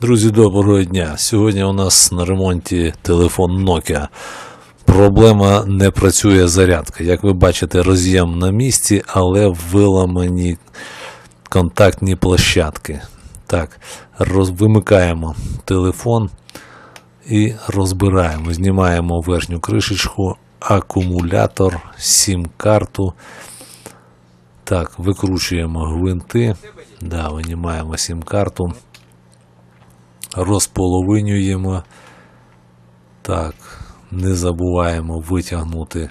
Друзі, доброго дня. Сьогодні у нас на ремонті телефон Nokia. Проблема не працює зарядка. Як ви бачите, роз'єм на місці, але виламані контактні площадки. Так, вимикаємо телефон і розбираємо. Знімаємо верхню кришечку, акумулятор, сім-карту. Так, викручуємо гвинти. Да, винімаємо сім-карту розполовинюємо. Так, не забуваємо витягнути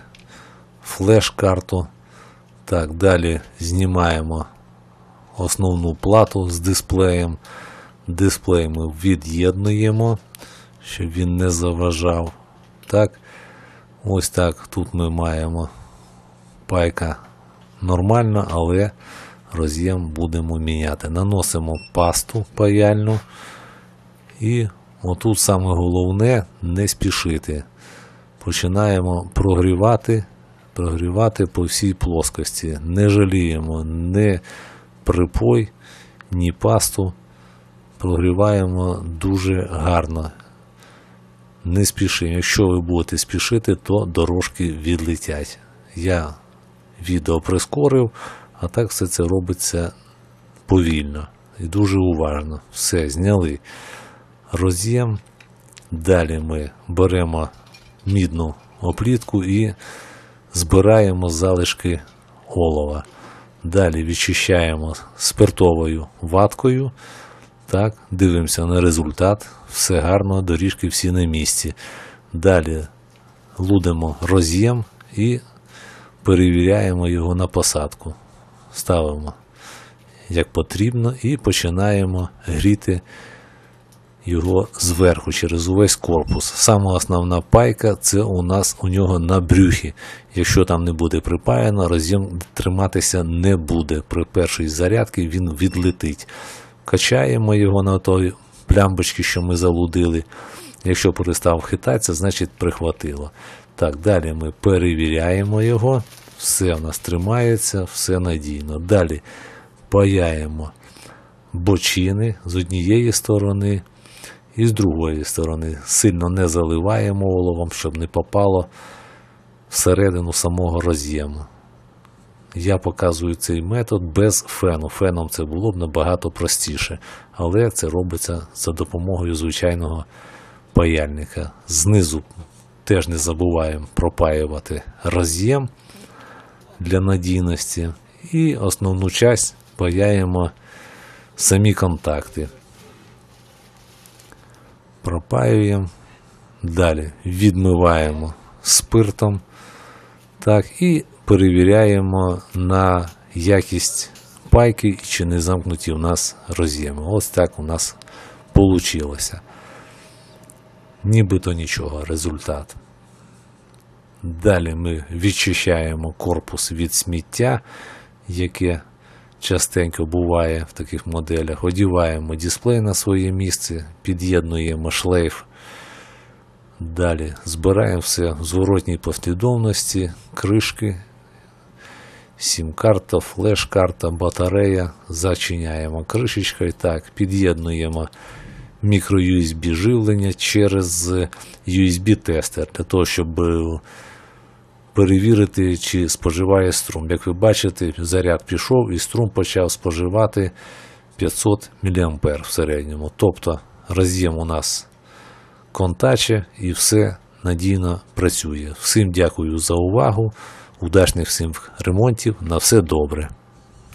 флеш-карту. Так, далі знімаємо основну плату з дисплеєм. Дисплей ми від'єднуємо, щоб він не заважав. Так, ось так. Тут ми маємо пайка нормально, але роз'єм будемо міняти. Наносимо пасту паяльну. І отут саме головне не спішити. Починаємо прогрівати, прогрівати по всій плоскості. Не жаліємо ні припой, ні пасту. Прогріваємо дуже гарно. Не спішимо. Якщо ви будете спішити, то дорожки відлетять. Я відео прискорив, а так все це робиться повільно і дуже уважно. Все, зняли роз'єм. Далі ми беремо мідну оплітку і збираємо залишки олова. Далі відчищаємо спиртовою ваткою. Так, дивимося на результат. Все гарно, доріжки всі на місці. Далі лудимо роз'єм і перевіряємо його на посадку. Ставимо як потрібно і починаємо гріти його зверху через увесь корпус. Сама основна пайка це у нас у нього на брюхі. Якщо там не буде припаяно, роз'єм триматися не буде. При першій зарядці він відлетить. Качаємо його на той плямбочки, що ми залудили. Якщо перестав хитатися, значить прихватило. Так, далі ми перевіряємо його. Все у нас тримається, все надійно. Далі паяємо бочини з однієї сторони і з другої сторони. Сильно не заливаємо оловом, щоб не попало всередину самого роз'єму. Я показую цей метод без фену. Феном це було б набагато простіше, але це робиться за допомогою звичайного паяльника. Знизу теж не забуваємо пропаювати роз'єм для надійності. І основну часть паяємо самі контакти. Пропаюємо. Далі відмиваємо спиртом. Так, і перевіряємо на якість пайки чи не замкнуті у нас роз'єми. Ось так у нас вийшло. Нібито нічого, результат. Далі ми відчищаємо корпус від сміття, яке частенько буває в таких моделях. Одіваємо дисплей на своє місце, під'єднуємо шлейф. Далі збираємо все в зворотній послідовності, кришки, сім-карта, флеш-карта, батарея. Зачиняємо кришечкою. Так, під'єднуємо мікро-USB живлення через USB-тестер для того, щоб перевірити, чи споживає струм. Як ви бачите, заряд пішов і струм почав споживати 500 мА в середньому. Тобто роз'єм у нас контаче і все надійно працює. Всім дякую за увагу. Удачних всім ремонтів. На все добре.